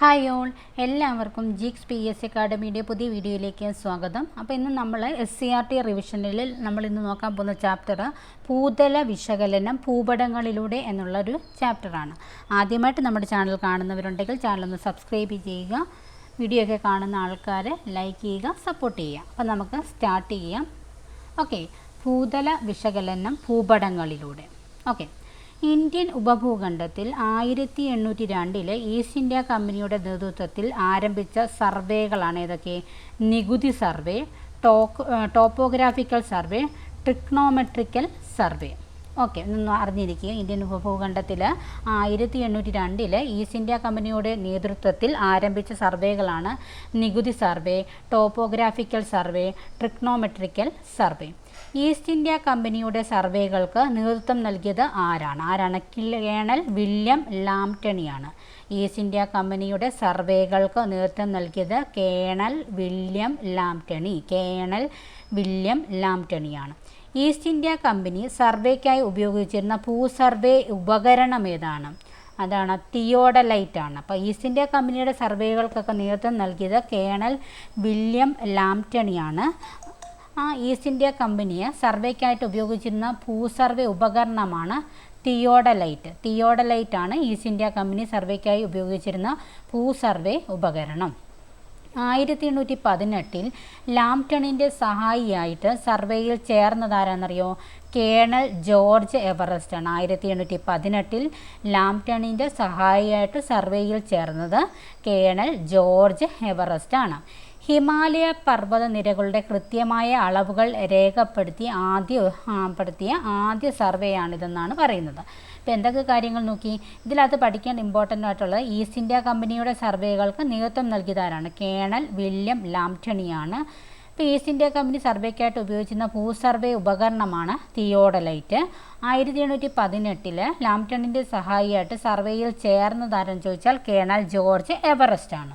Hi all. എല്ലാവർക്കും ജിക്സ് P S അക്കാഡമിയുടെ പുതിയ വീഡിയോയിലേക്ക് സ്വാഗതം. അപ്പോൾ ഇന്ന് നമ്മൾ എസ് സി ആർ ടി റിവിഷനിൽ നമ്മൾ ഇന്ന് നോക്കാൻ പോകുന്ന ചാപ്റ്റർ പൂതല വിശകലനം ഭൂപടങ്ങളിലൂടെ എന്നുള്ളൊരു ചാപ്റ്ററാണ് ആദ്യമായിട്ട് നമ്മുടെ ചാനൽ കാണുന്നവരുണ്ടെങ്കിൽ ചാനൽ ഒന്ന് സബ്സ്ക്രൈബ് ചെയ്യുക. വീഡിയോ ഒക്കെ കാണുന്ന ആൾക്കാർ ലൈക്ക് ചെയ്യുക സപ്പോർട്ട് ചെയ്യുക. അപ്പോൾ നമുക്ക് സ്റ്റാർട്ട് ചെയ്യാം. ഓക്കെ ഭൂതല വിശകലനം ഭൂപടങ്ങളിലൂടെ. ഓക്കെ ഇന്ത്യൻ ഉപഭൂഖണ്ഡത്തിൽ ആയിരത്തി എണ്ണൂറ്റി രണ്ടിലെ ഈസ്റ്റ് ഇന്ത്യ കമ്പനിയുടെ നേതൃത്വത്തിൽ ആരംഭിച്ച സർവേകളാണ് ഏതൊക്കെ? നികുതി survey talk topographical survey trigonometrical survey. Okay ഒന്ന് അറിഞ്ഞിരിക്കുക. ഇന്ത്യൻ ഉപഭൂഖണ്ഡത്തിൽ ആയിരത്തി എണ്ണൂറ്റി രണ്ടിൽ ഈസ്റ്റ് ഇന്ത്യ കമ്പനിയുടെ നേതൃത്വത്തിൽ ആരംഭിച്ച സർവേകളാണ് നികുതി survey topographical survey trigonometrical survey. East India കമ്പനിയുടെ സർവേകൾക്ക് നേതൃത്വം നൽകിയത് ആരാണ്? ആരാണ്? കേണൽ വില്യം ലാംടണിയാണ്. ഈസ്റ്റ് ഇന്ത്യ കമ്പനിയുടെ സർവേകൾക്ക് നേതൃത്വം നൽകിയത് കേണൽ വില്യം ലാംടണി. കേണൽ വില്യം ലാംടണിയാണ്. ഈസ്റ്റ് ഇന്ത്യ കമ്പനി സർവേക്കായി ഉപയോഗിച്ചിരുന്ന ഭൂസർവേ ഉപകരണം ഏതാണ്? അതാണ് തിയോഡലൈറ്റ് ആണ് അപ്പോൾ ഈസ്റ്റ് ഇന്ത്യ കമ്പനിയുടെ സർവേകൾക്കൊക്കെ നേതൃത്വം നൽകിയത് കേണൽ വില്യം ലാംടണിയാണ്. ആ ഈസ്റ്റ് ഇന്ത്യ കമ്പനിയെ സർവേക്കായിട്ട് ഉപയോഗിച്ചിരുന്ന ഭൂസർവേ ഉപകരണമാണ് തിയോഡലൈറ്റ്. തിയോഡലൈറ്റ് ആണ് ഈസ്റ്റ് ഇന്ത്യ കമ്പനി സർവേക്കായി ഉപയോഗിച്ചിരുന്ന ഭൂസർവേ ഉപകരണം. ആയിരത്തി എണ്ണൂറ്റി പതിനെട്ടിൽ ലാംടണിന്റെ സഹായിയായിട്ട് സർവേയിൽ ചേർന്നതാരാണെന്നറിയോ കേണൽ ജോർജ് എവറസ്റ്റ് ആണ് ആയിരത്തി എണ്ണൂറ്റി പതിനെട്ടിൽ ലാംടണിന്റെ സഹായിയായിട്ട് സർവേയിൽ ചേർന്നത് കേണൽ ജോർജ് എവറസ്റ്റ് ആണ് ഹിമാലയ പർവത നിരകളുടെ കൃത്യമായ അളവുകൾ രേഖപ്പെടുത്തി ആദ്യ പ്പെടുത്തിയ ആദ്യ സർവേയാണിതെന്നാണ് പറയുന്നത്. ഇപ്പോൾ എന്തൊക്കെ കാര്യങ്ങൾ നോക്കി? ഇതിലകത്ത് പഠിക്കേണ്ട ഇമ്പോർട്ടന്റ് ആയിട്ടുള്ളത് ഈസ്റ്റ് ഇന്ത്യ കമ്പനിയുടെ സർവേകൾക്ക് നേതൃത്വം നൽകിയതാരാണ്? കേണൽ വില്യം ലാംടണിയാണ് ഇപ്പോൾ ഈസ്റ്റ് ഇന്ത്യ കമ്പനി സർവേക്കായിട്ട് ഉപയോഗിച്ചിരുന്ന ഭൂസർവേ ഉപകരണമാണ് തിയോഡലൈറ്റ്. ആയിരത്തി എണ്ണൂറ്റി പതിനെട്ടിൽ ലാംടണിന്റെ സഹായിയായിട്ട് സർവേയിൽ ചേർന്നതാരെന്ന് ചോദിച്ചാൽ കേണൽ ജോർജ് എവറസ്റ്റ് ആണ്.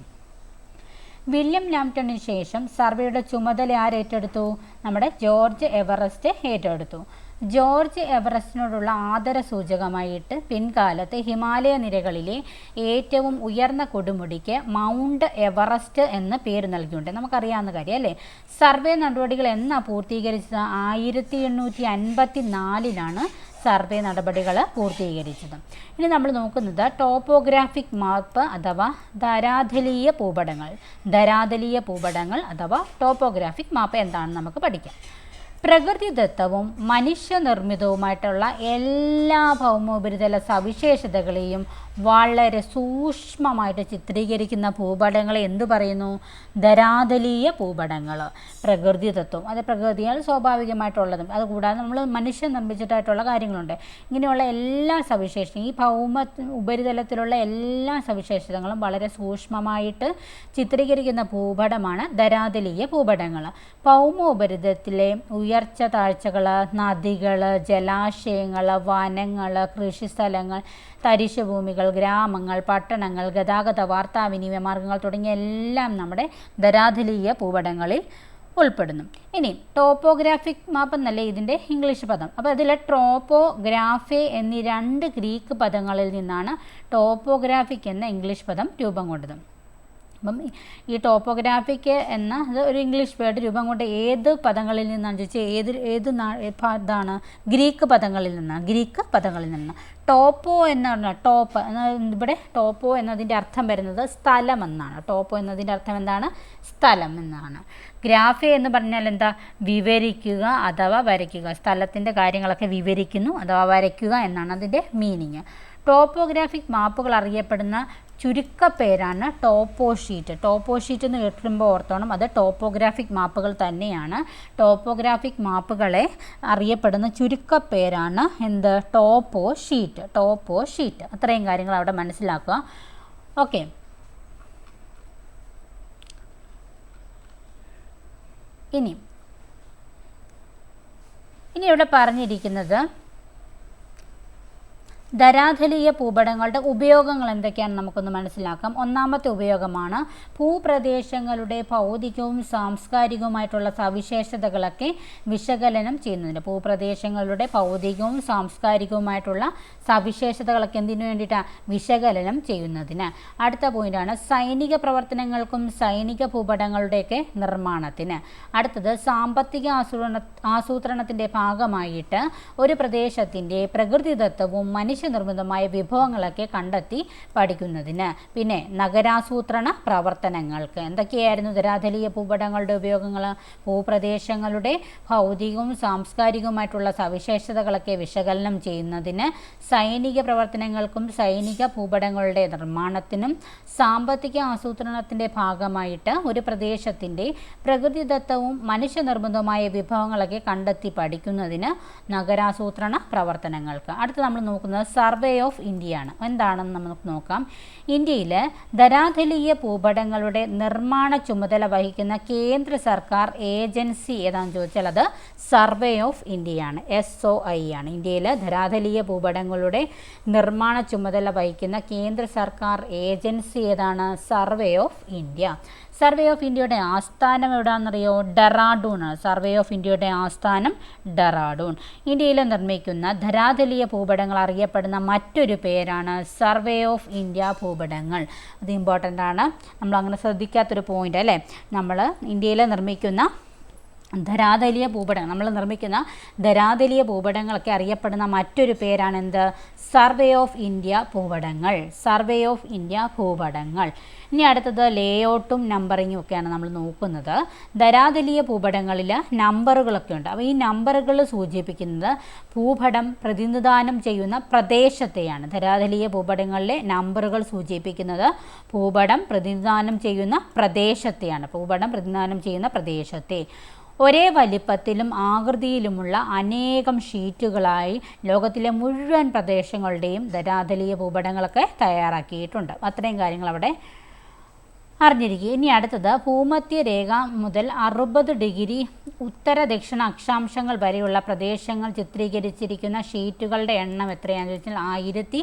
വില്യം ലാംടണിന് ശേഷം സർവേയുടെ ചുമതല ആരേറ്റെടുത്തു നമ്മുടെ ജോർജ് എവറസ്റ്റ് ഏറ്റെടുത്തു. ജോർജ് എവറസ്റ്റിനോടുള്ള ആദര സൂചകമായിട്ട് പിൻകാലത്ത് ഹിമാലയ നിരകളിലെ ഏറ്റവും ഉയർന്ന കൊടുമുടിക്ക് മൗണ്ട് എവറസ്റ്റ് എന്ന് പേര് നൽകിയിട്ടുണ്ട് നമുക്കറിയാവുന്ന കാര്യം അല്ലേ സർവേ നടപടികൾ എന്നാ പൂർത്തീകരിച്ചത്? ആയിരത്തി എണ്ണൂറ്റി അൻപത്തി നാലിലാണ് സർവേ നടപടികൾ പൂർത്തീകരിച്ചത്. ഇനി നമ്മൾ നോക്കുന്നത് ടോപ്പോഗ്രാഫിക് മാപ്പ് അഥവാ ധരാതലീയ ഭൂപടങ്ങൾ. ധരാതലീയ ഭൂപടങ്ങൾ അഥവാ ടോപ്പോഗ്രാഫിക് മാപ്പ് എന്താണെന്ന് നമുക്ക് പഠിക്കാം. പ്രകൃതിദത്തവും മനുഷ്യനിർമ്മിതവുമായിട്ടുള്ള എല്ലാ ഭൗമോപരിതല സവിശേഷതകളെയും വളരെ സൂക്ഷ്മമായിട്ട് ചിത്രീകരിക്കുന്ന ഭൂപടങ്ങളെ എന്തു പറയുന്നു? ധരാതലീയ ഭൂപടങ്ങൾ. പ്രകൃതിദത്വം അത് പ്രകൃതിയാൽ സ്വാഭാവികമായിട്ടുള്ളതും. അതുകൂടാതെ നമ്മൾ മനുഷ്യൻ നിർമ്മിച്ചിട്ടായിട്ടുള്ള കാര്യങ്ങളുണ്ട്. ഇങ്ങനെയുള്ള എല്ലാ സവിശേഷതയും ഈ ഭൗമ ഉപരിതലത്തിലുള്ള എല്ലാ സവിശേഷതകളും വളരെ സൂക്ഷ്മമായിട്ട് ചിത്രീകരിക്കുന്ന ഭൂപടമാണ് ധരാതലീയ ഭൂപടങ്ങൾ. ഭൗമ ഉപരിതലത്തിലെ ഉയർച്ച താഴ്ചകൾ നദികൾ ജലാശയങ്ങൾ വനങ്ങൾ കൃഷിസ്ഥലങ്ങൾ തരിശുഭൂമികൾ ഗ്രാമങ്ങൾ പട്ടണങ്ങൾ ഗതാഗത വാർത്താവിനിമയ മാർഗങ്ങൾ തുടങ്ങിയ എല്ലാം നമ്മുടെ ധരാധലീയ ഭൂപടങ്ങളിൽ ഉൾപ്പെടുന്നു. ഇനി ടോപ്പോഗ്രാഫിക് മാപ്പ് എന്നല്ലേ ഇതിന്റെ ഇംഗ്ലീഷ് പദം? അപ്പോൾ അതിലെ ട്രോപ്പോഗ്രാഫി എന്നീ രണ്ട് ഗ്രീക്ക് പദങ്ങളിൽ നിന്നാണ് ടോപ്പോഗ്രാഫിക് എന്ന ഇംഗ്ലീഷ് പദം രൂപം കൊണ്ടത്. അപ്പം ഈ ടോപ്പോഗ്രാഫിക്ക് എന്ന ഒരു ഇംഗ്ലീഷ് വേർഡ് രൂപം കൊണ്ട് ഏത് പദങ്ങളിൽ നിന്നാണ് ചോദിച്ചാൽ ഏത് ഏത് ഇതാണ് ഗ്രീക്ക് പദങ്ങളിൽ നിന്നാണ് ഗ്രീക്ക് പദങ്ങളിൽ നിന്ന് ടോപ്പോ എന്നാണ് ടോപ്പ് ഇവിടെ ടോപ്പോ എന്നതിന്റെ അർത്ഥം വരുന്നത് സ്ഥലം എന്നാണ്. ടോപ്പോ എന്നതിന്റെ അർത്ഥം എന്താണ്? സ്ഥലം എന്നാണ്. ഗ്രാഫി എന്ന് പറഞ്ഞാൽ എന്താ? വിവരിക്കുക അഥവാ വരയ്ക്കുക. സ്ഥലത്തിന്റെ കാര്യങ്ങളൊക്കെ വിവരിക്കുന്നു അഥവാ വരയ്ക്കുക എന്നാണ് അതിന്റെ മീനിങ് ടോപ്പോഗ്രാഫിക് മാപ്പുകൾ അറിയപ്പെടുന്ന ചുരുക്കപ്പേരാണ് ടോപ്പോ ഷീറ്റ് ടോപ്പോ ഷീറ്റ് എന്ന് കേട്ടിരുമ്പോൾ ഓർത്തോണം അത് ടോപ്പോഗ്രാഫിക് മാപ്പുകൾ തന്നെയാണ്. ടോപ്പോഗ്രാഫിക് മാപ്പുകളെ അറിയപ്പെടുന്ന ചുരുക്കപ്പേരാണ് എന്ത്? ടോപ്പോ ഷീറ്റ് ടോപ്പോ ഷീറ്റ് അത്രയും കാര്യങ്ങൾ അവിടെ മനസ്സിലാക്കുക. ഓക്കെ ഇനി ഇനി ഇവിടെ പറഞ്ഞിരിക്കുന്നത് ധരാധലീയ ഭൂപടങ്ങളുടെ ഉപയോഗങ്ങൾ എന്തൊക്കെയാണെന്ന് നമുക്കൊന്ന് മനസ്സിലാക്കാം. ഒന്നാമത്തെ ഉപയോഗമാണ് ഭൂപ്രദേശങ്ങളുടെ ഭൗതികവും സാംസ്കാരികവുമായിട്ടുള്ള സവിശേഷതകളൊക്കെ വിശകലനം ചെയ്യുന്നതിന്. ഭൂപ്രദേശങ്ങളുടെ ഭൗതികവും സാംസ്കാരികവുമായിട്ടുള്ള സവിശേഷതകളൊക്കെ എന്തിനു വേണ്ടിയിട്ടാണ് വിശകലനം ചെയ്യുന്നതിന്. അടുത്ത പോയിന്റാണ് സൈനിക പ്രവർത്തനങ്ങൾക്കും സൈനിക ഭൂപടങ്ങളുടെയൊക്കെ നിർമ്മാണത്തിന്. അടുത്തത് സാമ്പത്തിക ആസൂത്രണ ആസൂത്രണത്തിന്റെ ഭാഗമായിട്ട് ഒരു പ്രദേശത്തിന്റെ പ്രകൃതിദത്തവും മനുഷ്യനിർമ്മിതമായ വിഭവങ്ങളൊക്കെ കണ്ടെത്തി പഠിക്കുന്നതിന്. പിന്നെ നഗരാസൂത്രണ പ്രവർത്തനങ്ങൾക്ക് എന്തൊക്കെയായിരുന്നു ധരാതലീയ ഭൂപടങ്ങളുടെ ഉപയോഗങ്ങൾ ഭൂപ്രദേശങ്ങളുടെ ഭൗതികവും സാംസ്കാരികവുമായിട്ടുള്ള സവിശേഷതകളൊക്കെ വിശകലനം ചെയ്യുന്നതിന് സൈനിക പ്രവർത്തനങ്ങൾക്കും സൈനിക ഭൂപടങ്ങളുടെ നിർമ്മാണത്തിനും സാമ്പത്തിക ആസൂത്രണത്തിന്റെ ഭാഗമായിട്ട് ഒരു പ്രദേശത്തിന്റെ പ്രകൃതിദത്തവും മനുഷ്യനിർമ്മിതവുമായ വിഭവങ്ങളൊക്കെ കണ്ടെത്തി പഠിക്കുന്നതിന് നഗരാസൂത്രണ പ്രവർത്തനങ്ങൾക്ക്. അടുത്ത് നമ്മൾ നോക്കുന്നത് സർവേ ഓഫ് ഇന്ത്യയാണ്. എന്താണെന്ന് നമുക്ക് നോക്കാം. ഇന്ത്യയിൽ ധരാതലീയ ഭൂപടങ്ങളുടെ നിർമ്മാണ ചുമതല വഹിക്കുന്ന കേന്ദ്ര സർക്കാർ ഏജൻസി ഏതാണെന്ന് ചോദിച്ചാൽ അത് സർവേ ഓഫ് ഇന്ത്യയാണ് എസ് ഒ ഐ ആണ്. ഇന്ത്യയിൽ ധരാതലീയ ഭൂപടങ്ങളുടെ നിർമ്മാണ ചുമതല വഹിക്കുന്ന കേന്ദ്ര സർക്കാർ ഏജൻസി ഏതാണ്? Survey of India. Survey of ഇന്ത്യയുടെ ആസ്ഥാനം എവിടെയാണെന്നറിയോ ഡെറാഡൂൺ ആണ്. സർവേ ഓഫ് ഇന്ത്യയുടെ ആസ്ഥാനം ഡെറാഡൂൺ. ഇന്ത്യയിൽ നിർമ്മിക്കുന്ന ധരാതലീയ ഭൂപടങ്ങൾ അറിയപ്പെടുന്ന മറ്റൊരു പേരാണ് സർവേ ഓഫ് ഇന്ത്യ ഭൂപടങ്ങൾ. അത് ഇമ്പോർട്ടന്റ് ആണ്. നമ്മൾ അങ്ങനെ ശ്രദ്ധിക്കാത്തൊരു പോയിന്റ് അല്ലേ? നമ്മൾ ഇന്ത്യയിൽ നിർമ്മിക്കുന്ന ധരാതലീയ ഭൂപടങ്ങൾ നമ്മൾ നിർമ്മിക്കുന്ന ധരാതലീയ ഭൂപടങ്ങളൊക്കെ അറിയപ്പെടുന്ന മറ്റൊരു പേരാണ് എന്ത്? സർവേ ഓഫ് ഇന്ത്യ ഭൂപടങ്ങൾ. സർവേ ഓഫ് ഇന്ത്യ ഭൂപടങ്ങൾ. ഇനി അടുത്തത് ലേഔട്ടും നമ്പറിങ്ങും ഒക്കെയാണ് നമ്മൾ നോക്കുന്നത്. ധരാതലീയ ഭൂപടങ്ങളിൽ നമ്പറുകളൊക്കെ ഉണ്ട്. അപ്പോൾ ഈ നമ്പറുകൾ സൂചിപ്പിക്കുന്നത് ഭൂപടം പ്രതിനിധാനം ചെയ്യുന്ന പ്രദേശത്തെയാണ്. ധരാതലീയ ഭൂപടങ്ങളിലെ നമ്പറുകൾ സൂചിപ്പിക്കുന്നത് ഭൂപടം പ്രതിനിധാനം ചെയ്യുന്ന പ്രദേശത്തെയാണ്. ഭൂപടം പ്രതിനിധാനം ചെയ്യുന്ന പ്രദേശത്തെ. ഒരേ വലിപ്പത്തിലും ആകൃതിയിലുമുള്ള അനേകം ഷീറ്റുകളായി ലോകത്തിലെ മുഴുവൻ പ്രദേശങ്ങളുടെയും ധരാതലീയ ഭൂപടങ്ങളൊക്കെ തയ്യാറാക്കിയിട്ടുണ്ട്. അത്രയും കാര്യങ്ങൾ അവിടെ അറിഞ്ഞിരിക്കുക ഇനി അടുത്തത് ഭൂമധ്യ രേഖ മുതൽ അറുപത് ഡിഗ്രി ഉത്തര ദക്ഷിണ അക്ഷാംശങ്ങൾ വരെയുള്ള പ്രദേശങ്ങൾ ചിത്രീകരിച്ചിരിക്കുന്ന ഷീറ്റുകളുടെ എണ്ണം എത്രയാണെന്ന് ചോദിച്ചാൽ ആയിരത്തി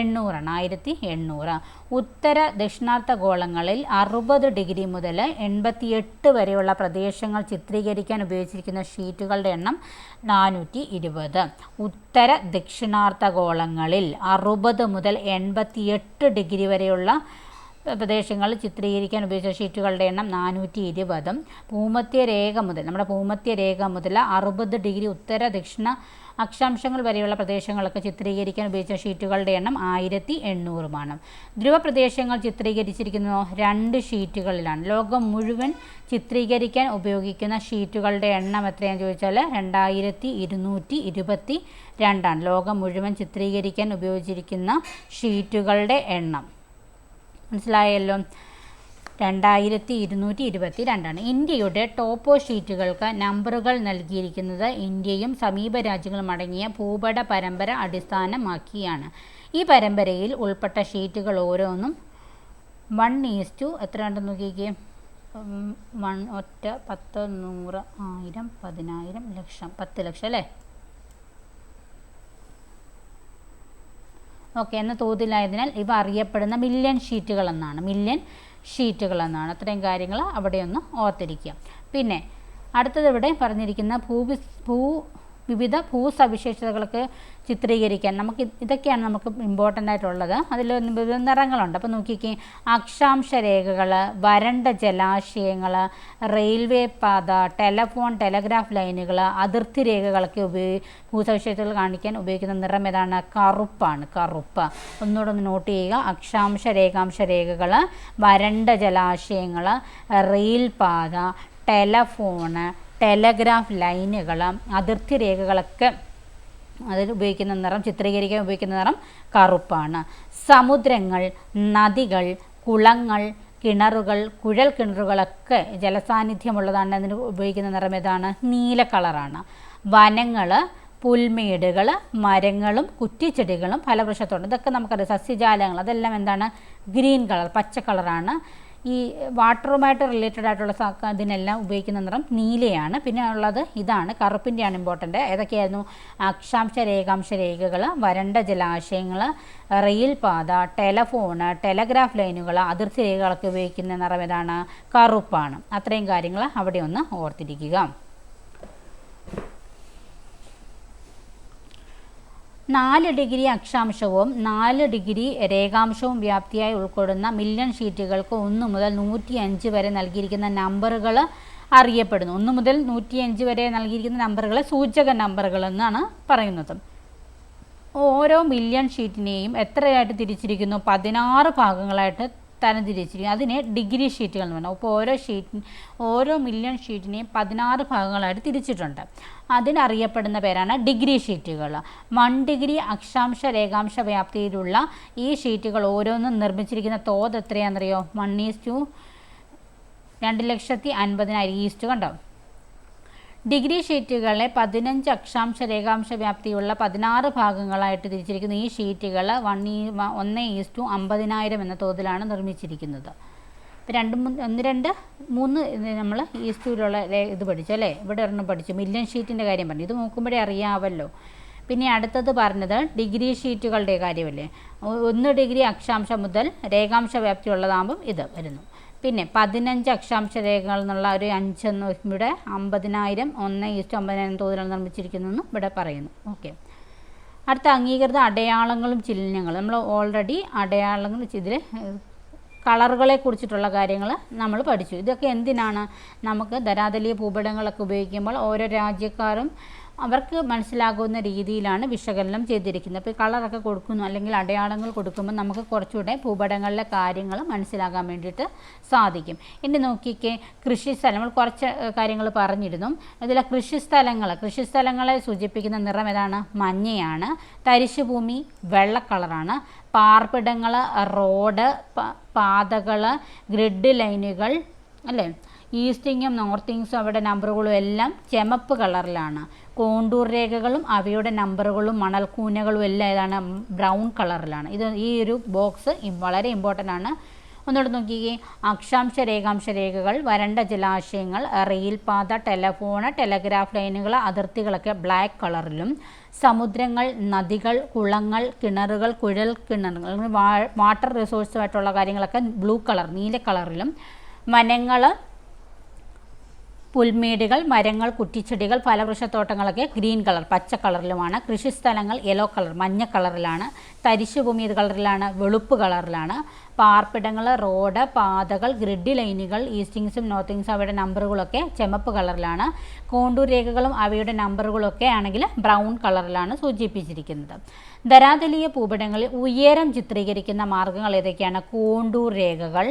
എണ്ണൂറാണ്. ആയിരത്തി എണ്ണൂറ്. ഉത്തര ദക്ഷിണാർത്ഥ ഗോളങ്ങളിൽ അറുപത് ഡിഗ്രി മുതൽ എൺപത്തിയെട്ട് വരെയുള്ള പ്രദേശങ്ങൾ ചിത്രീകരിക്കാൻ ഉപയോഗിച്ചിരിക്കുന്ന ഷീറ്റുകളുടെ എണ്ണം നാനൂറ്റി ഇരുപത്. ഉത്തര ദക്ഷിണാർത്ഥ ഗോളങ്ങളിൽ അറുപത് മുതൽ എൺപത്തിയെട്ട് ഡിഗ്രി വരെയുള്ള പ്രദേശങ്ങൾ ചിത്രീകരിക്കാൻ ഉപയോഗിച്ച ഷീറ്റുകളുടെ എണ്ണം നാനൂറ്റി ഇരുപതും. ഭൂമധ്യ രേഖ മുതൽ നമ്മുടെ ഭൂമധ്യ രേഖ മുതൽ അറുപത് ഡിഗ്രി ഉത്തര ദക്ഷിണ അക്ഷാംശങ്ങൾ വരെയുള്ള പ്രദേശങ്ങളൊക്കെ ചിത്രീകരിക്കാൻ ഉപയോഗിച്ച ഷീറ്റുകളുടെ എണ്ണം ആയിരത്തി എണ്ണൂറുമാണ്. ധ്രുവപ്രദേശങ്ങൾ ചിത്രീകരിച്ചിരിക്കുന്നതോ രണ്ട് ഷീറ്റുകളിലാണ്. ലോകം മുഴുവൻ ചിത്രീകരിക്കാൻ ഉപയോഗിക്കുന്ന ഷീറ്റുകളുടെ എണ്ണം എത്രയാണെന്ന് ചോദിച്ചാൽ രണ്ടായിരത്തി ഇരുന്നൂറ്റി ഇരുപത്തി രണ്ടാണ്. ലോകം മുഴുവൻ ചിത്രീകരിക്കാൻ ഉപയോഗിച്ചിരിക്കുന്ന ഷീറ്റുകളുടെ എണ്ണം. മനസ്സിലായല്ലോ. രണ്ടായിരത്തി ഇരുന്നൂറ്റി ഇരുപത്തി രണ്ടാണ് ഇന്ത്യയുടെ ടോപ്പോ ഷീറ്റുകൾക്ക് നമ്പറുകൾ നൽകിയിരിക്കുന്നത് ഇന്ത്യയും സമീപ രാജ്യങ്ങളും അടങ്ങിയ ഭൂപട പരമ്പര അടിസ്ഥാനമാക്കിയാണ്. ഈ പരമ്പരയിൽ ഉൾപ്പെട്ട ഷീറ്റുകൾ ഓരോന്നും വൺ ഈസ് ടു എത്ര ഉണ്ടെന്ന് നോക്കിക്കേ? വൺ ഒറ്റ പത്ത് നൂറ് ആയിരം പതിനായിരം ലക്ഷം പത്ത് ലക്ഷം അല്ലേ? ഓക്കെ എന്ന തോതിലായതിനാൽ ഇവ അറിയപ്പെടുന്ന മില്യൺ ഷീറ്റുകൾ എന്നാണ്. മില്യൺ ഷീറ്റുകൾ എന്നാണ്. അത്രയും കാര്യങ്ങൾ അവിടെ ഓർത്തിരിക്കുക. പിന്നെ അടുത്തത് ഇവിടെ പറഞ്ഞിരിക്കുന്ന ഭൂവി ഭൂ വിവിധ ഭൂസവിശേഷതകൾക്ക് ചിത്രീകരിക്കാൻ. നമുക്ക് ഇതൊക്കെയാണ് നമുക്ക് ഇമ്പോർട്ടന്റ് ആയിട്ടുള്ളത്. അതിൽ വിവിധ നിറങ്ങളുണ്ട്. അപ്പോൾ നോക്കിക്കേ അക്ഷാംശ രേഖകൾ വരണ്ട ജലാശയങ്ങൾ റെയിൽവേ പാത ടെലഫോൺ ടെലഗ്രാഫ് ലൈനുകൾ അതിർത്തി രേഖകളൊക്കെ ഉപയോഗി ഭൂസവിശേഷതകൾ കാണിക്കാൻ ഉപയോഗിക്കുന്ന നിറം ഏതാണ്? കറുപ്പാണ്. കറുപ്പ്. ഒന്നുകൂടെ ഒന്ന് നോട്ട് ചെയ്യുക. അക്ഷാംശ രേഖാംശ രേഖകൾ വരണ്ട ജലാശയങ്ങൾ റെയിൽ പാത ടെലഫോണ് ടെലഗ്രാഫ് ലൈനുകൾ അതിർത്തി രേഖകളൊക്കെ അതിൽ ഉപയോഗിക്കുന്ന നിറം ചിത്രീകരിക്കാൻ ഉപയോഗിക്കുന്ന നിറം കറുപ്പാണ്. സമുദ്രങ്ങൾ നദികൾ കുളങ്ങൾ കിണറുകൾ കുഴൽ കിണറുകളൊക്കെ ജലസാന്നിധ്യമുള്ളതാണ്. അതിന് ഉപയോഗിക്കുന്ന നിറം ഏതാണ്? നീല കളറാണ്. വനങ്ങൾ പുൽമേടുകൾ മരങ്ങളും കുറ്റിച്ചെടികളും ഫലവൃക്ഷത്തോട്ടം ഇതൊക്കെ നമുക്കറിയാം. സസ്യജാലങ്ങൾ അതെല്ലാം എന്താണ്? ഗ്രീൻ കളർ പച്ച കളറാണ്. ഈ വാട്ടറുമായിട്ട് റിലേറ്റഡ് ആയിട്ടുള്ള ഇതിനെല്ലാം ഉപയോഗിക്കുന്ന നിറം നീലയാണ്. പിന്നെ ഉള്ളത് ഇതാണ് കറുപ്പിന്റെയാണ് ഇമ്പോർട്ടന്റ് ഏതൊക്കെയായിരുന്നു? അക്ഷാംശ രേഖാംശ രേഖകൾ വരണ്ട ജലാശയങ്ങൾ റെയിൽ പാത ടെലഫോണ് ടെലഗ്രാഫ് ലൈനുകൾ അതിർത്തി രേഖകളൊക്കെ ഉപയോഗിക്കുന്ന നിറം ഏതാണ്? കറുപ്പാണ്. അത്രയും കാര്യങ്ങൾ അവിടെ ഒന്ന് ഓർത്തിരിക്കുക. നാല് ഡിഗ്രി അക്ഷാംശവും നാല് ഡിഗ്രി രേഖാംശവും വ്യാപ്തിയായി ഉൾക്കൊള്ളുന്ന മില്യൺ ഷീറ്റുകൾക്ക് ഒന്ന് മുതൽ നൂറ്റി അഞ്ച് വരെ നൽകിയിരിക്കുന്ന നമ്പറുകൾ അറിയപ്പെടുന്നു. ഒന്ന് മുതൽ നൂറ്റിയഞ്ച് വരെ നൽകിയിരിക്കുന്ന നമ്പറുകളെ സൂചക നമ്പറുകൾ എന്നാണ് പറയുന്നത്. ഓരോ മില്യൺ ഷീറ്റിനെയും എത്രയായിട്ട് തിരിച്ചിരിക്കുന്നു? പതിനാറ് ഭാഗങ്ങളായിട്ട് തരംതിരിച്ചിരിക്കുന്നു. അതിനെ ഡിഗ്രി ഷീറ്റുകൾ എന്ന് പറഞ്ഞു. അപ്പോൾ ഓരോ ഷീറ്റ് ഓരോ മില്യൺ ഷീറ്റിനെയും പതിനാറ് ഭാഗങ്ങളായിട്ട് തിരിച്ചിട്ടുണ്ട്. അതിനറിയപ്പെടുന്ന പേരാണ് ഡിഗ്രി ഷീറ്റുകൾ. വൺ ഡിഗ്രി അക്ഷാംശ രേഖാംശ വ്യാപ്തിയിലുള്ള ഈ ഷീറ്റുകൾ ഓരോന്നും നിർമ്മിച്ചിരിക്കുന്ന തോത് എത്രയാണെന്നറിയോ? വൺ ഈസ് ടു രണ്ട് ലക്ഷത്തി അൻപതിനായിരം ഈസ്റ്റ് കണ്ടോ? ഡിഗ്രി ഷീറ്റുകളെ പതിനഞ്ച് അക്ഷാംശ രേഖാംശ വ്യാപ്തിയുള്ള പതിനാറ് ഭാഗങ്ങളായിട്ട് തിരിച്ചിരിക്കുന്ന. ഈ ഷീറ്റുകൾ വൺ ഈ ഒന്ന് ഈസ് ടു അമ്പതിനായിരം എന്ന തോതിലാണ് നിർമ്മിച്ചിരിക്കുന്നത്. രണ്ട് മൂന്ന് ഒന്ന് രണ്ട് മൂന്ന് നമ്മൾ ഈസ് ടുവിലുള്ള ഇത് പഠിച്ചു അല്ലേ? ഇവിടെ ഒരെണ്ണം പഠിച്ചു. മില്യൺ ഷീറ്റിന്റെ കാര്യം പറഞ്ഞു. ഇത് നോക്കുമ്പോഴേ അറിയാമല്ലോ പിന്നെ അടുത്തത് പറഞ്ഞത് ഡിഗ്രി ഷീറ്റുകളുടെ കാര്യമല്ലേ? ഒന്ന് ഡിഗ്രി അക്ഷാംശം മുതൽ രേഖാംശ വ്യാപ്തി ഉള്ളതാകുമ്പം ഇത് വരുന്നു. പിന്നെ പതിനഞ്ച് അക്ഷാംശ രേഖകൾ എന്നുള്ള ഒരു അഞ്ചെന്ന് ഇവിടെ അമ്പതിനായിരം ഒന്ന് ഈസ്റ്റ് അമ്പതിനായിരം തോതിലാണ് നിർമ്മിച്ചിരിക്കുന്നതെന്ന് ഇവിടെ പറയുന്നു. ഓക്കെ. അടുത്ത അംഗീകൃത അടയാളങ്ങളും ചിഹ്നങ്ങളും. നമ്മൾ ഓൾറെഡി അടയാളങ്ങൾ ഇതിൽ കളറുകളെ കുറിച്ചിട്ടുള്ള കാര്യങ്ങൾ നമ്മൾ പഠിച്ചു. ഇതൊക്കെ എന്തിനാണ്? നമുക്ക് ധരാതലീയ ഭൂപടങ്ങളൊക്കെ ഉപയോഗിക്കുമ്പോൾ ഓരോ രാജ്യക്കാരും അവർക്ക് മനസ്സിലാകുന്ന രീതിയിലാണ് വിശകലനം ചെയ്തിരിക്കുന്നത്. അപ്പോൾ കളറൊക്കെ കൊടുക്കുന്നു അല്ലെങ്കിൽ അടയാളങ്ങൾ കൊടുക്കുമ്പോൾ നമുക്ക് കുറച്ചുകൂടെ ഭൂപടങ്ങളിലെ കാര്യങ്ങൾ മനസ്സിലാക്കാൻ വേണ്ടിയിട്ട് സാധിക്കും. ഇനി നോക്കിക്കേ കൃഷിസ്ഥലം സ്ഥലങ്ങൾ കുറച്ച് കാര്യങ്ങൾ പറഞ്ഞിരുന്നു. സ്ഥലങ്ങളെ കൃഷി സ്ഥലങ്ങളെ സൂചിപ്പിക്കുന്ന നിറം ഏതാണ്? മഞ്ഞയാണ്. തരിശുഭൂമി വെള്ള കളറാണ്. പാർപ്പിടങ്ങൾ റോഡ് പാതകൾ ഗ്രിഡ് ലൈനുകൾ അല്ലേ? ഈസ്റ്റിങ്ങും നോർത്തിങ്സും അവിടെ നമ്പറുകളും എല്ലാം ചെമപ്പ് കളറിലാണ്. കോണ്ടൂർ രേഖകളും അവയുടെ നമ്പറുകളും മണൽക്കൂനകളും എല്ലാം ഏതാണ് ബ്രൗൺ കളറിലാണ്. ഇത് ഈ ഒരു ബോക്സ് വളരെ ഇമ്പോർട്ടന്റ് ആണ്. ഒന്നുകൂടെ നോക്കിക്കേ. അക്ഷാംശ രേഖാംശ രേഖകൾ വരണ്ട ജലാശയങ്ങൾ റെയിൽപാത ടെലഫോണ് ടെലഗ്രാഫ് ലൈനുകൾ അതിർത്തികളൊക്കെ ബ്ലാക്ക് കളറിലും. സമുദ്രങ്ങൾ നദികൾ കുളങ്ങൾ കിണറുകൾ കുഴൽ കിണറുകൾ വാട്ടർ റിസോഴ്സുമായിട്ടുള്ള കാര്യങ്ങളൊക്കെ ബ്ലൂ കളർ നീല കളറിലും. വനങ്ങൾ പുൽമേടുകൾ മരങ്ങൾ കുറ്റിച്ചെടികൾ ഫലവൃക്ഷത്തോട്ടങ്ങളൊക്കെ ഗ്രീൻ കളർ പച്ച കളറിലുമാണ്. കൃഷിസ്ഥലങ്ങൾ യെല്ലോ കളർ മഞ്ഞ കളറിലാണ്. തരിശുഭൂമി ഏത് കളറിലാണ്? വെളുപ്പ് കളറിലാണ്. പാർപ്പിടങ്ങൾ റോഡ് പാതകൾ ഗ്രിഡ് ലൈനുകൾ ഈസ്റ്റിങ്സും നോർത്തിങ്സും അവയുടെ നമ്പറുകളൊക്കെ ചെമപ്പ് കളറിലാണ്. കോണ്ടൂർ രേഖകളും അവയുടെ നമ്പറുകളൊക്കെ ആണെങ്കിൽ ബ്രൗൺ കളറിലാണ് സൂചിപ്പിച്ചിരിക്കുന്നത്. ധരാതലീയ ഭൂപടങ്ങളിൽ ഉയരം ചിത്രീകരിക്കുന്ന മാർഗങ്ങൾ ഏതൊക്കെയാണ്? കോണ്ടൂർ രേഖകൾ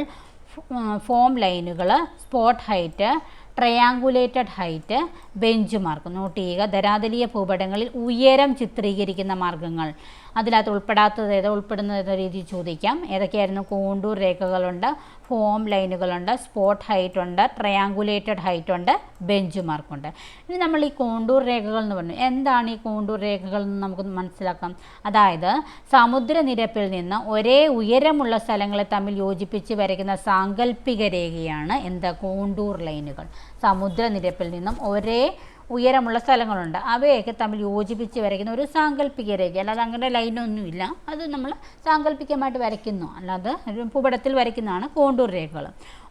ഫോം ലൈനുകൾ spot height triangulated height bench mark. Note ചെയ്യുക ധരാതലീയ ഭൂപടങ്ങളിൽ ഉയരം ചിത്രീകരിക്കുന്ന മാർഗങ്ങൾ. അതിനകത്ത് ഉൾപ്പെടാത്തത് ഏതോ? ഉൾപ്പെടുന്നത് ഏതോ രീതി ചോദിക്കാം. ഏതൊക്കെയായിരുന്നു? കോണ്ടൂർ രേഖകളുണ്ട് ഫോം ലൈനുകളുണ്ട് സ്പോട്ട് ഹൈറ്റ് ഉണ്ട് ട്രയാങ്കുലേറ്റഡ് ഹൈറ്റ് ഉണ്ട് ബെഞ്ച് മാർക്കുണ്ട്. ഇനി നമ്മൾ ഈ കോണ്ടൂർ രേഖകൾ എന്ന് പറഞ്ഞു എന്താണ് ഈ കോണ്ടൂർ രേഖകൾ എന്ന് നമുക്ക് മനസ്സിലാക്കാം. അതായത് സമുദ്രനിരപ്പിൽ നിന്ന് ഒരേ ഉയരമുള്ള സ്ഥലങ്ങളെ തമ്മിൽ യോജിപ്പിച്ച് വരയ്ക്കുന്ന സാങ്കല്പിക രേഖയാണ് എന്താ? കോണ്ടൂർ ലൈനുകൾ. സമുദ്രനിരപ്പിൽ നിന്നും ഒരേ ഉയരമുള്ള സ്ഥലങ്ങളുണ്ട്. അവയൊക്കെ തമ്മിൽ യോജിപ്പിച്ച് വരയ്ക്കുന്ന ഒരു സാങ്കല്പിക രേഖ. അല്ലാതെ അങ്ങനെ ലൈനൊന്നുമില്ല. അത് നമ്മൾ സാങ്കല്പികമായിട്ട് വരയ്ക്കുന്നു. അല്ലാതെ ഒരു ഭൂപടത്തിൽ വരയ്ക്കുന്നതാണ് കോണ്ടൂർ രേഖകൾ.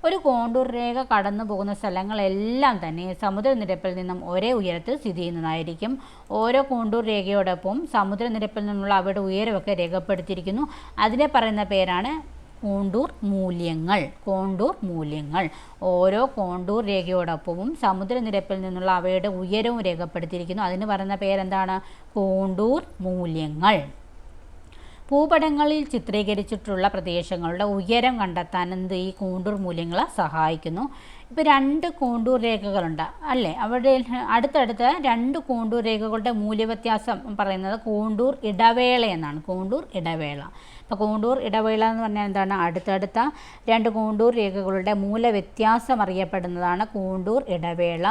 ഒരു കോണ്ടൂർ രേഖ കടന്നു പോകുന്ന സ്ഥലങ്ങളെല്ലാം തന്നെ സമുദ്രനിരപ്പിൽ നിന്നും ഒരേ ഉയരത്തിൽ സ്ഥിതി ചെയ്യുന്നതായിരിക്കും. ഓരോ കോണ്ടൂർ രേഖയോടൊപ്പം സമുദ്രനിരപ്പിൽ നിന്നുള്ള അവയുടെ ഉയരമൊക്കെ രേഖപ്പെടുത്തിയിരിക്കുന്നു. അതിനെ പറയുന്ന പേരാണ് കോണ്ടൂർ മൂല്യങ്ങൾ കോണ്ടൂർ മൂല്യങ്ങൾ. ഓരോ കോണ്ടൂർ രേഖയോടൊപ്പവും സമുദ്രനിരപ്പിൽ നിന്നുള്ള അവയുടെ ഉയരവും രേഖപ്പെടുത്തിയിരിക്കുന്നു. അതിന് പറയുന്ന പേരെന്താണ്? കോണ്ടൂർ മൂല്യങ്ങൾ. ഭൂപടങ്ങളിൽ ചിത്രീകരിച്ചിട്ടുള്ള പ്രദേശങ്ങളുടെ ഉയരം കണ്ടെത്താൻ എന്ത് ഈ കോണ്ടൂർ മൂല്യങ്ങൾ സഹായിക്കുന്നു? ഇപ്പോൾ രണ്ട് കോണ്ടൂർ രേഖകളുണ്ട് അല്ലേ? അവിടെ അടുത്തടുത്ത് രണ്ട് കോണ്ടൂർ രേഖകളുടെ മൂല്യവ്യത്യാസം പറയുന്നത് കോണ്ടൂർ ഇടവേള എന്നാണ്. കോണ്ടൂർ ഇടവേള. അപ്പോൾ കൂണ്ടൂർ ഇടവേള എന്ന് പറഞ്ഞാൽ എന്താണ്? അടുത്തടുത്ത രണ്ട് കൂണ്ടൂർ രേഖകളുടെ മൂലവ്യത്യാസം അറിയപ്പെടുന്നതാണ് കൂണ്ടൂർ ഇടവേള.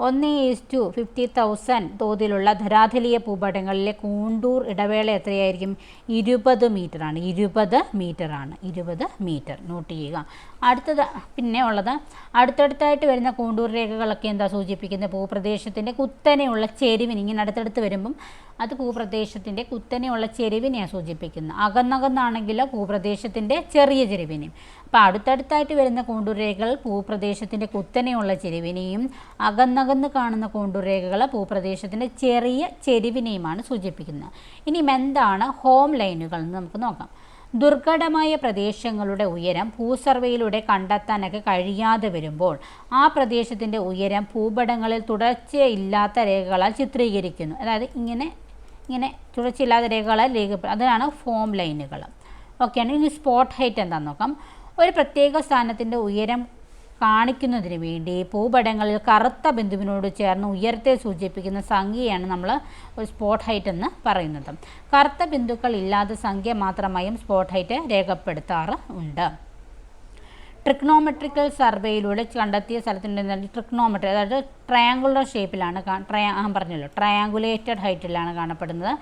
ഒന്ന് ഈസ് ടു ഫിഫ്റ്റി തൗസൻഡ് തോതിലുള്ള ധരാതലീയ ഭൂപടങ്ങളിലെ കൂണ്ടൂർ ഇടവേള എത്രയായിരിക്കും? ഇരുപത് മീറ്ററാണ്. ഇരുപത് മീറ്ററാണ്. ഇരുപത് മീറ്റർ. നോട്ട് ചെയ്യുക. അടുത്തത് പിന്നെ ഉള്ളത്. അടുത്തടുത്തായിട്ട് വരുന്ന കൂണ്ടൂർ രേഖകളൊക്കെ എന്താ സൂചിപ്പിക്കുന്നത്? ഭൂപ്രദേശത്തിന്റെ കുത്തനെയുള്ള ചെരിവിന് ഇങ്ങനെ അടുത്തടുത്ത് വരുമ്പം അത് ഭൂപ്രദേശത്തിന്റെ കുത്തനെയുള്ള ചെരുവിനെയാണ് സൂചിപ്പിക്കുന്നത് അകന്നകന്നാണെങ്കിലോ ഭൂപ്രദേശത്തിന്റെ ചെറിയ ചെരുവിനെയും. അപ്പോൾ അടുത്തടുത്തായിട്ട് വരുന്ന കൂണ്ടുരേഖകൾ ഭൂപ്രദേശത്തിന്റെ കുത്തനെയുള്ള ചെരുവിനെയും അകന്നകന്ന് കാണുന്ന കൂണ്ടുരേഖകൾ ഭൂപ്രദേശത്തിന്റെ ചെറിയ ചെരുവിനെയുമാണ് സൂചിപ്പിക്കുന്നത്. ഇനിയും എന്താണ് ഹോം ലൈനുകൾ എന്ന് നമുക്ക് നോക്കാം. ദുർഘടമായ പ്രദേശങ്ങളുടെ ഉയരം ഭൂസർവേയിലൂടെ കണ്ടെത്താനൊക്കെ കഴിയാതെ വരുമ്പോൾ ആ പ്രദേശത്തിന്റെ ഉയരം ഭൂപടങ്ങളിൽ തുടർച്ചയില്ലാത്ത രേഖകളാൽ ചിത്രീകരിക്കുന്നു. അതായത് ഇങ്ങനെ ഇങ്ങനെ തുടർച്ചയില്ലാത്ത രേഖകളെ രേഖപ്പെടും അതാണ് ഫോം ലൈനുകൾ ഓക്കെയാണ് ഇനി സ്പോട്ട് ഹൈറ്റ് എന്താണെന്ന് നോക്കാം. ഒരു പ്രത്യേക സ്ഥാനത്തിന്റെ ഉയരം കാണിക്കുന്നതിന് വേണ്ടി ഭൂപടങ്ങളിൽ കറുത്ത ബിന്ദുവിനോട് ചേർന്ന് ഉയരത്തെ സൂചിപ്പിക്കുന്ന സംഖ്യയാണ് നമ്മൾ ഒരു സ്പോട്ട് ഹൈറ്റ് എന്ന് പറയുന്നത്. കറുത്ത ബിന്ദുക്കൾ ഇല്ലാത്ത സംഖ്യ മാത്രമായും സ്പോട്ട് ഹൈറ്റ് രേഖപ്പെടുത്താറ് ഉണ്ട്. ട്രിക്നോമെട്രിക്കൽ സർവേയിലൂടെ കണ്ടെത്തിയ സ്ഥലത്തിന്റെ ട്രിക്നോമെട്രി അതായത് ട്രയാങ്കുലർ ഷേപ്പിലാണ് ട്രയാ പറഞ്ഞല്ലോ. ട്രയാങ്കുലേറ്റഡ് ഹൈറ്റിലാണ് കാണപ്പെടുന്നത്.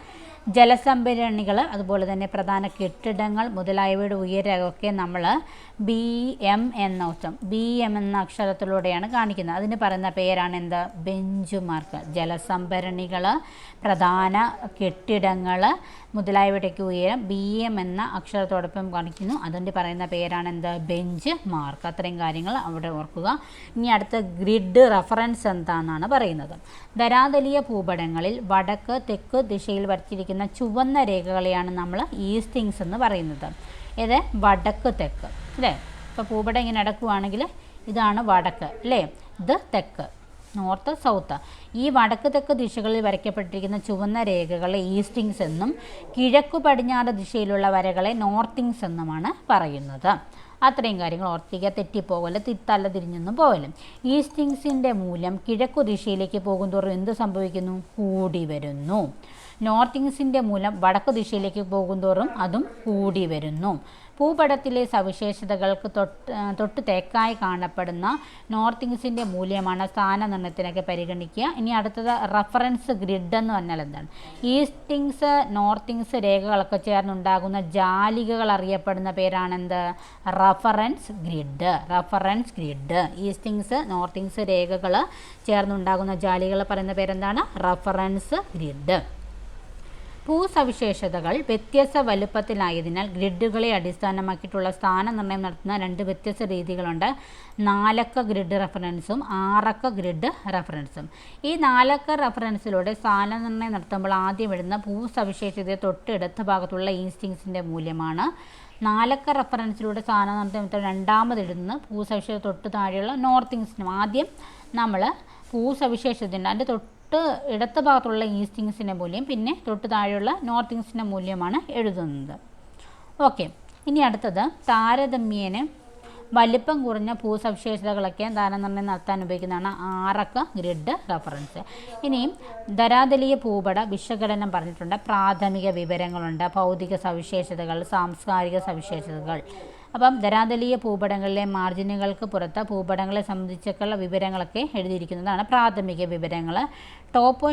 ജലസംഭരണികൾ അതുപോലെ തന്നെ പ്രധാന കെട്ടിടങ്ങൾ മുതലായവയുടെ ഉയരമൊക്കെ നമ്മൾ ബി എം എന്ന ഉച്ചം ബി എം എന്ന അക്ഷരത്തിലൂടെയാണ് കാണിക്കുന്നത്. അതിന് പറയുന്ന പേരാണ് എന്താ? ബെഞ്ച് മാർക്ക് ജലസംഭരണികൾ പ്രധാന കെട്ടിടങ്ങൾ മുതലായവയുടെയൊക്കെ ഉയരം ബി എം എന്ന അക്ഷരത്തോടൊപ്പം കാണിക്കുന്നു. അതിന്റെ പറയുന്ന പേരാണ് എന്താ? ബെഞ്ച് മാർക്ക് അത്രയും കാര്യങ്ങൾ അവിടെ ഓർക്കുക. ഇനി അടുത്ത ഗ്രിഡ് റഫറൻസ് എന്താണെന്നാണ് പറയുന്നത്. ധരാതലീയ ഭൂപടങ്ങളിൽ വടക്ക് തെക്ക് ദിശയിൽ വരച്ചിരിക്കുന്ന ചുവന്ന രേഖകളെയാണ് നമ്മൾ ഈസ്റ്റിങ്സ് എന്ന് പറയുന്നത്. ഇത് വടക്ക് തെക്ക് അല്ലേ? ഇപ്പോൾ ഭൂപടം ഇങ്ങനെ അടക്കുവാണെങ്കിൽ ഇതാണ് വടക്ക് അല്ലേ? ഇത് തെക്ക് നോർത്ത് സൗത്ത്. ഈ വടക്ക് തെക്ക് ദിശകളിൽ വരയ്ക്കപ്പെട്ടിരിക്കുന്ന ചുവന്ന രേഖകളെ ഈസ്റ്റിങ്സ് എന്നും കിഴക്കു പടിഞ്ഞാറ് ദിശയിലുള്ള വരകളെ നോർത്തിങ്സ് എന്നുമാണ് പറയുന്നത്. അത്രയും കാര്യങ്ങൾ ഓർത്തിക്കുക തെറ്റിപ്പോകല്ല തല തിരിഞ്ഞൊന്നും പോകല്ല. ഈ സ്റ്റിങ്സിന്റെ മൂലം കിഴക്കു ദിശയിലേക്ക് പോകുന്തോറും എന്ത് സംഭവിക്കുന്നു? കൂടി വരുന്നു. നോർത്തിങ്സിന്റെ മൂലം വടക്കു ദിശയിലേക്ക് പോകുന്തോറും അതും കൂടി വരുന്നു. ഭൂപടത്തിലെ സവിശേഷതകൾക്ക് തൊട്ട് തൊട്ട് തേക്കായി കാണപ്പെടുന്ന നോർത്തിങ്സിന്റെ മൂല്യമാണ് സ്ഥാനനിർണയത്തിനൊക്കെ പരിഗണിക്കുക. ഇനി അടുത്തത് റഫറൻസ് ഗ്രിഡ് എന്ന് പറഞ്ഞാൽ എന്താണ്? ഈസ്റ്റിങ്സ് നോർത്തിങ്സ് രേഖകളൊക്കെ ചേർന്നുണ്ടാകുന്ന ജാലികകൾ അറിയപ്പെടുന്ന പേരാണെന്ത്? Reference grid reference grid. Eastings northings രേഖകൾ ചേർന്നുണ്ടാകുന്ന ജാലികൾ പറയുന്ന പേരെന്താണ്? Reference grid. ഭൂസവിശേഷതകൾ വ്യത്യസ്ത വലുപ്പത്തിലായതിനാൽ ഗ്രിഡുകളെ അടിസ്ഥാനമാക്കിയിട്ടുള്ള സ്ഥാനനിർണയം നടത്തുന്ന രണ്ട് വ്യത്യസ്ത രീതികളുണ്ട്. നാലക്ക ഗ്രിഡ് റെഫറൻസും ആറക്ക ഗ്രിഡ് റെഫറൻസും. ഈ നാലക്ക റെഫറൻസിലൂടെ സ്ഥാനനിർണയം നടത്തുമ്പോൾ ആദ്യം ഇടുന്ന ഭൂസവിശേഷതയെ തൊട്ട് ഇടത്ത് ഭാഗത്തുള്ള ഈസ്റ്റിങ്സിന്റെ മൂല്യമാണ്. നാലക്ക റെഫറൻസിലൂടെ സ്ഥാനനിർണയം രണ്ടാമതിടുന്ന ഭൂസവിശേഷത തൊട്ട് താഴെയുള്ള നോർത്തിങ്സിനും ആദ്യം നമ്മൾ ഭൂസവിശേഷതയുണ്ട് അതിന്റെ തൊട്ട് തൊട്ട് ഇടത്ത ഭാഗത്തുള്ള ഈസ്റ്റിങ്സിന്റെ മൂല്യം പിന്നെ തൊട്ട് താഴെയുള്ള നോർത്തിങ്സിന്റെ മൂല്യമാണ് എഴുതുന്നത്. ഓക്കെ. ഇനി അടുത്തത് താരതമ്യേന വലിപ്പം കുറഞ്ഞ ഭൂസവിശേഷതകളൊക്കെ ദാനനിർണയം നടത്താൻ ഉപയോഗിക്കുന്നതാണ് ആറക്ക ഗ്രിഡ് റെഫറൻസ്. ഇനിയും ധരാതലീയ ഭൂപട വിശകലനം പറഞ്ഞിട്ടുണ്ട്. പ്രാഥമിക വിവരങ്ങളുണ്ട് ഭൗതിക സവിശേഷതകൾ സാംസ്കാരിക സവിശേഷതകൾ. അപ്പം ധരാതലീയ ഭൂപടങ്ങളിലെ മാർജിനുകൾക്ക് പുറത്ത് ഭൂപടങ്ങളെ സംബന്ധിച്ചൊക്കെയുള്ള വിവരങ്ങളൊക്കെ എഴുതിയിരിക്കുന്നതാണ് പ്രാഥമിക വിവരങ്ങൾ. ടോപ്പോ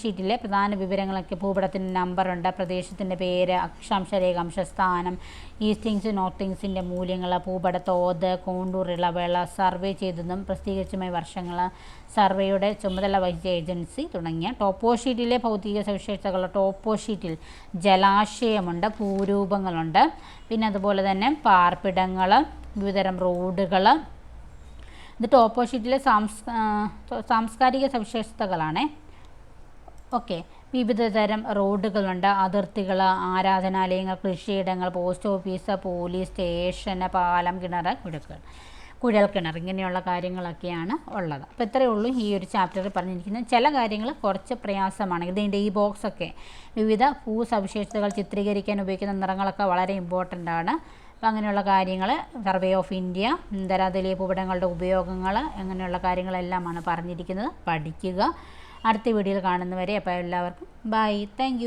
ഷീറ്റിലെ പ്രധാന വിവരങ്ങളൊക്കെ ഭൂപടത്തിന്റെ നമ്പറുണ്ട് പ്രദേശത്തിന്റെ പേര് അക്ഷാംശ രേഖാംശ സ്ഥാനം ഈസ്റ്റിങ്സ് നോർത്തിങ്സിന്റെ മൂല്യങ്ങൾ ഭൂപട തോത് കോണ്ടൂർ ഇളവേള സർവേ ചെയ്തതും പ്രസിദ്ധീകരിച്ചുമായ വർഷങ്ങൾ സർവേയുടെ ചുമതല വഹിച്ച ഏജൻസി തുടങ്ങിയ ടോപ്പോ ഷീറ്റിലെ ഭൗതിക സവിശേഷതകൾ ടോപ്പോ ഷീറ്റിൽ ജലാശയമുണ്ട് ഭൂരൂപങ്ങളുണ്ട്. പിന്നെ അതുപോലെ തന്നെ പാർപ്പിടങ്ങൾ വിവിധതരം റോഡുകൾ ഇത് ടോപ്പോ ഷീറ്റിലെ സാംസ് സാംസ്കാരിക സവിശേഷതകളാണ്. ഓക്കെ. വിവിധ തരം റോഡുകളുണ്ട്. അതിർത്തികൾ ആരാധനാലയങ്ങൾ കൃഷിയിടങ്ങൾ പോസ്റ്റ് ഓഫീസ് പോലീസ് സ്റ്റേഷൻ പാലം കിണർ കുഴൽക്കിണർ കുഴൽക്കിണർ ഇങ്ങനെയുള്ള കാര്യങ്ങളൊക്കെയാണ് ഉള്ളത്. അപ്പോൾ ഇത്രയേ ഉള്ളൂ ഈ ഒരു ചാപ്റ്ററിൽ പറഞ്ഞിരിക്കുന്നത്. ചില കാര്യങ്ങൾ കുറച്ച് പ്രയാസമാണ്. ഇതിന്റെ ഈ ബോക്സൊക്കെ വിവിധ ഭൂസവിശേഷതകൾ ചിത്രീകരിക്കാൻ ഉപയോഗിക്കുന്ന നിറങ്ങളൊക്കെ വളരെ ഇമ്പോർട്ടന്റ് ആണ്. അപ്പോൾ അങ്ങനെയുള്ള കാര്യങ്ങൾ സർവേ ഓഫ് ഇന്ത്യ ധരാതലീയ ഭൂപടങ്ങളുടെ ഉപയോഗങ്ങൾ അങ്ങനെയുള്ള കാര്യങ്ങളെല്ലാമാണ് പറഞ്ഞിരിക്കുന്നത്. പഠിക്കുക. അടുത്ത വീഡിയോയിൽ കാണുന്നവരെ അപ്പോൾ എല്ലാവർക്കും ബൈ താങ്ക്